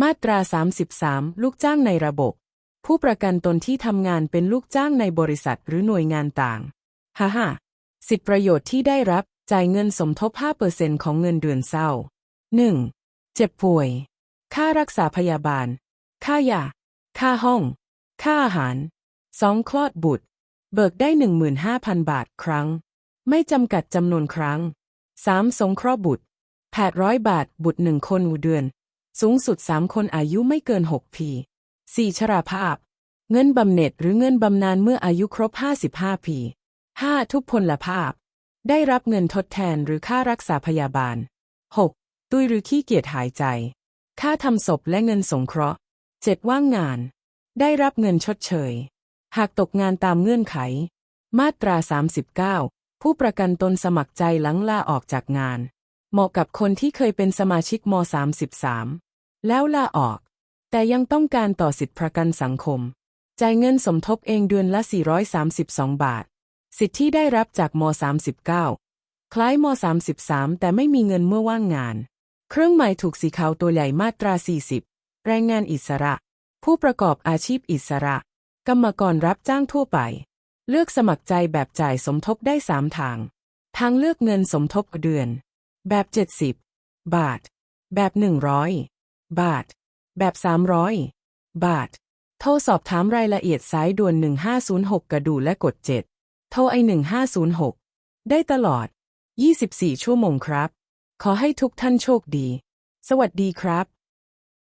มาตรา 33 ลูกจ้างในระบบ ผู้ประกันตนที่ทำงานเป็นลูกจ้างในบริษัทหรือหน่วยงานต่าง ฮ่าฮ่าสิทธิประโยชน์ที่ได้รับจ่ายเงินสมทบ 5%ของเงินเดือนเศร้า 1. เจ็บป่วย ค่ารักษาพยาบาล ค่ายา ค่าห้อง ค่าอาหาร 2. คลอดบุตร เบิกได้ 15,000 บาทครั้ง ไม่จำกัดจำนวนครั้ง 3. สงเคราะห์บุตร800 บาท บุตรหนึ่งคนเดือน สูงสุด 3 คนอายุไม่เกิน 6 ปี 4. ชราภาพ เงินบำเหน็จหรือเงินบำนาญเมื่ออายุครบ 55 ปี 5. ทุพพลภาพ ได้รับเงินทดแทนหรือค่ารักษาพยาบาล 6. ตุยหรือขี้เกียจหายใจ ค่าทำศพและเงินสงเคราะห์ 7. ว่างงาน ได้รับเงินชดเชย หากตกงานตามเงื่อนไข มาตรา 39 ผู้ประกันตนสมัครใจหลังลาออกจากงาน เหมาะกับคนที่เคยเป็นสมาชิกม 33 แล้วลาออก แต่ยังต้องการต่อสิทธิประกันสังคม จ่ายเงินสมทบเองเดือนละ 432 บาท สิทธิที่ได้รับจากม 39 คล้ายม 33 แต่ไม่มีเงินเมื่อว่างงาน เครื่องหมายถูกสีขาวตัวใหญ่มาตรา 40 แรงงานอิสระ ผู้ประกอบอาชีพอิสระ กรรมกรรับจ้างทั่วไป เลือกสมัครใจแบบจ่ายสมทบได้3ทาง ทางเลือกเงินสมทบเดือน แบบ 70 บาท แบบ 100 บาท แบบ 300 บาท โทรสอบถามรายละเอียดสายด่วน 1506 กระดูและกด 7 โทรไอ1506 ได้ตลอด 24 ชั่วโมงครับ ขอให้ทุกท่านโชคดี สวัสดีครับ